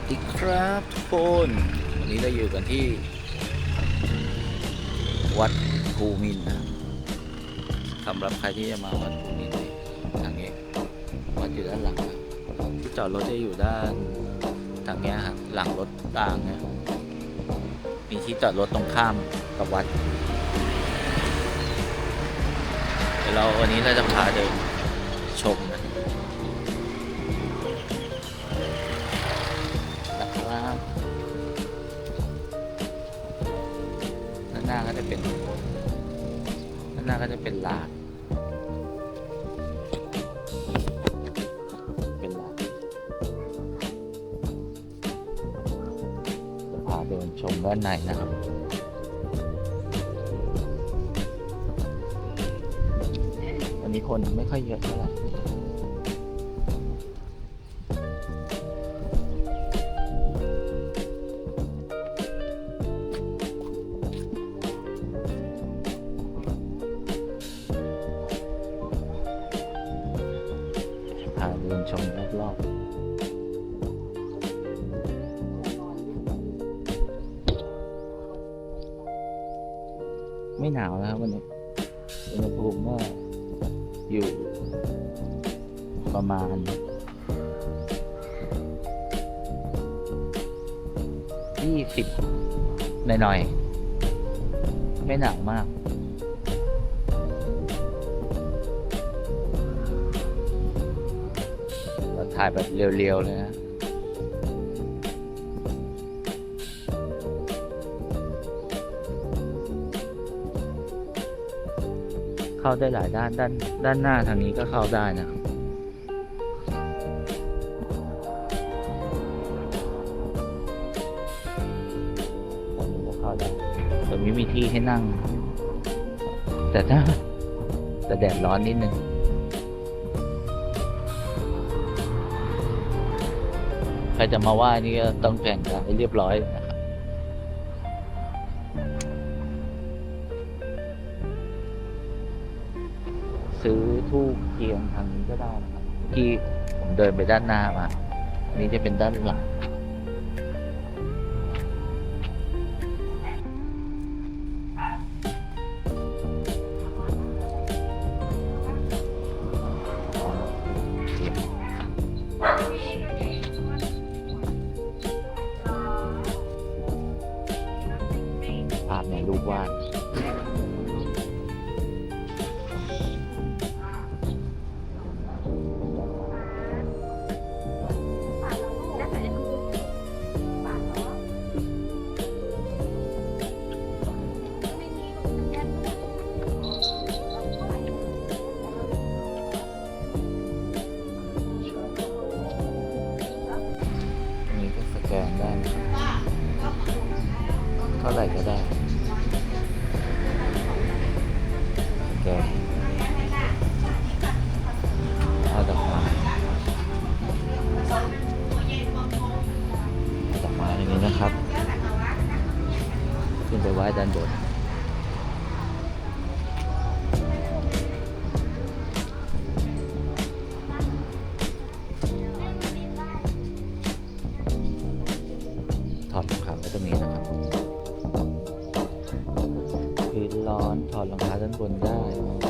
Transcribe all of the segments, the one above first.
สดีครับทุกคน วันนี้เราอยู่กันที่ วัดภูมินนะสำหรับใครที่จะมาวัดภูมินี่ทางนี้วัดอยู่ด้านหลังนะที่จอดรถจะอยู่ด้านทางนี้ครับหลังรถต่างเนี่ยมีที่จอดรถตรงข้ามกับวัดเดี๋ยวเราวันนี้เราจะพาเดินชม หน้าก็จะเป็นด้านหน้าก็จะเป็นลานเป็นลานจะพาเดินชมด้านในนะครับวันนี้คนไม่ค่อยเยอะเท่าไหร่ ไม่หนาวนะครับวันนี้อุณหภูมิก็อยู่ประมาณยี่สิบหน่อยๆ ไม่หนาวมากเราถ่ายแบบเรียวๆ เลยนะ เข้าได้หลายด้านด้านด้านหน้าทางนี้ก็เข้าได้นะครับตรงนี้ก็เข้าได้ตรงนี้มีที่ให้นั่ง แต่ถ้าแต่แดดร้อนนิดนึงใครจะมาไหว้นี่ก็ต้องแต่งกายให้เรียบร้อยนะ ซื้อทูบเทียนทางนี้ก็ได้นะครับที่ผมเดินไปด้านหน้ามาอันนี้จะเป็นด้านหลังภาพในรูปวาด ด้านบน ถอดรองเท้าไว้ตรงนี้นะครับ พื้นร้อนถอดรองเท้าด้านบนได้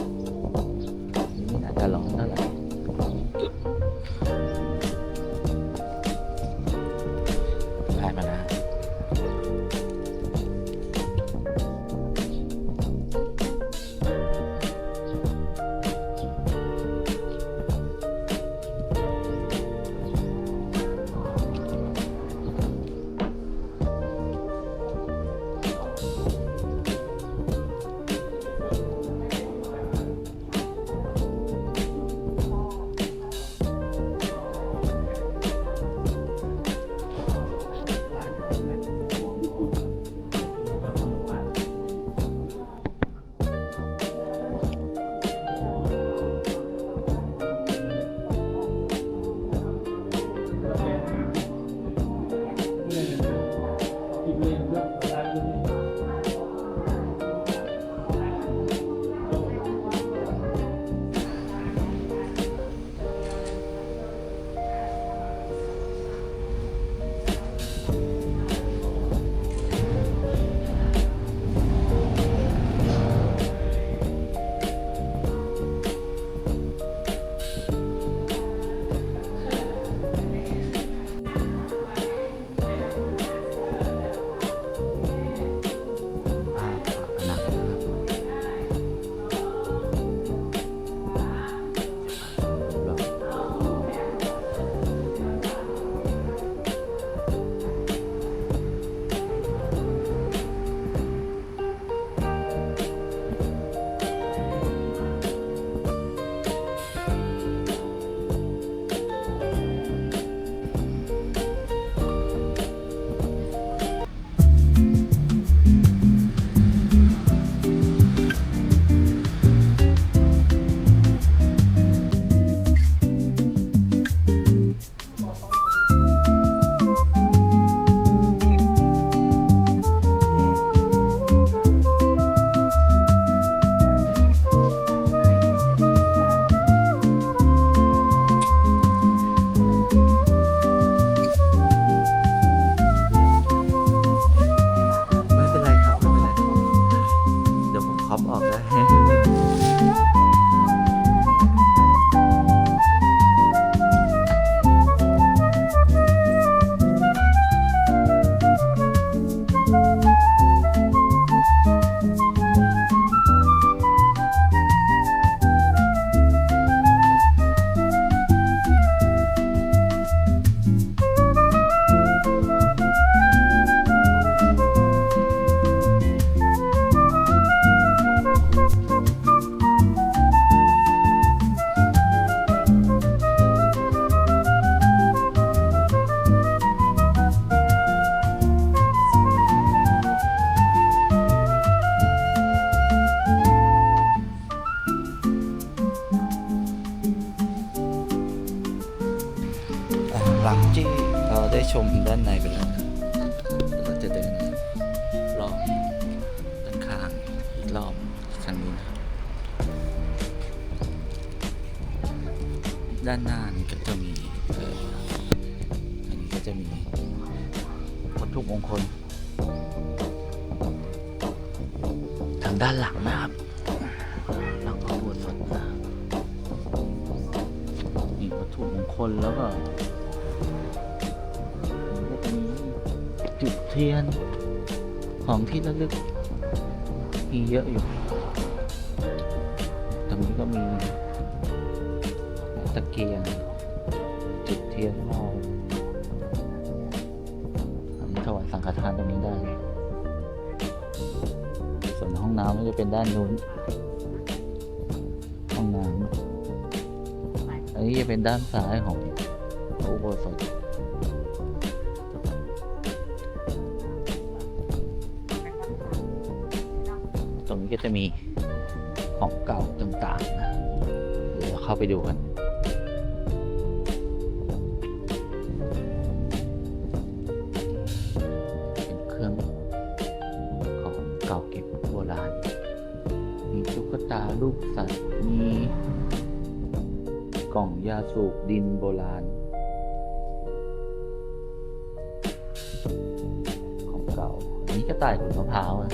ชมด้านในไปแล้วนะครับแล้วก็จะเดินรอบด้านข้างอีกรอบครั้งนี้นะครับด้านหน้านี่ก็จะมีเอออันนี้ก็จะมีวัตถุมงคล ทางด้านหลังนะครับหลังพระอุโบสถนะมีวัตถุมงคลแล้วก็ จุดเทียน ของที่ระลึกมีเยอะอยู่ ตรงนี้ก็มีตะเกียง จุดเทียนรอบอันนี้ถวายสังฆทานตรงนี้ได้ ส่วนห้องน้ำก็จะเป็นด้านนู้น ห้องน้ำอันนี้จะเป็นด้านซ้ายของพระอุโบสถ ก็จะมีของเก่าต่างๆนะเดี๋ยวเราเข้าไปดูกันเป็นเครื่องของเก่าเก็บโบราณมีตุ๊กตารูปสัตว์มีกล่องยาสูบดินโบราณ ของเก่า อันนี้กระต่ายขนมะพร้าวนะ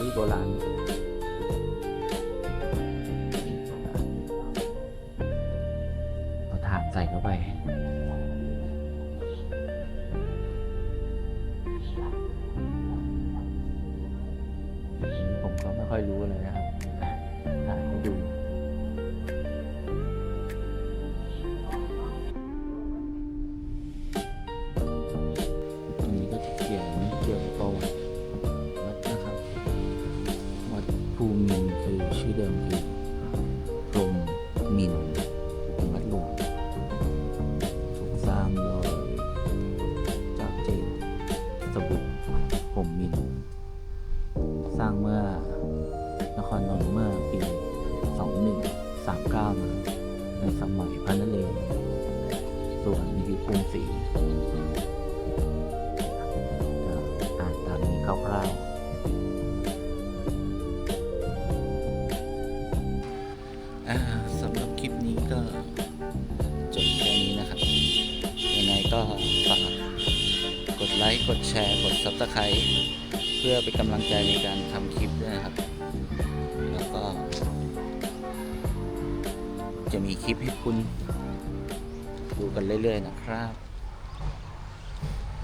นี่มีเต กด Subscribe เพื่อเป็นกำลังใจในการทำคลิปด้วยนะครับ แล้วก็ จะมีคลิปให้คุณ ดูกันเรื่อย ๆ นะครับ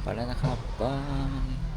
ไปแล้วนะครับบาย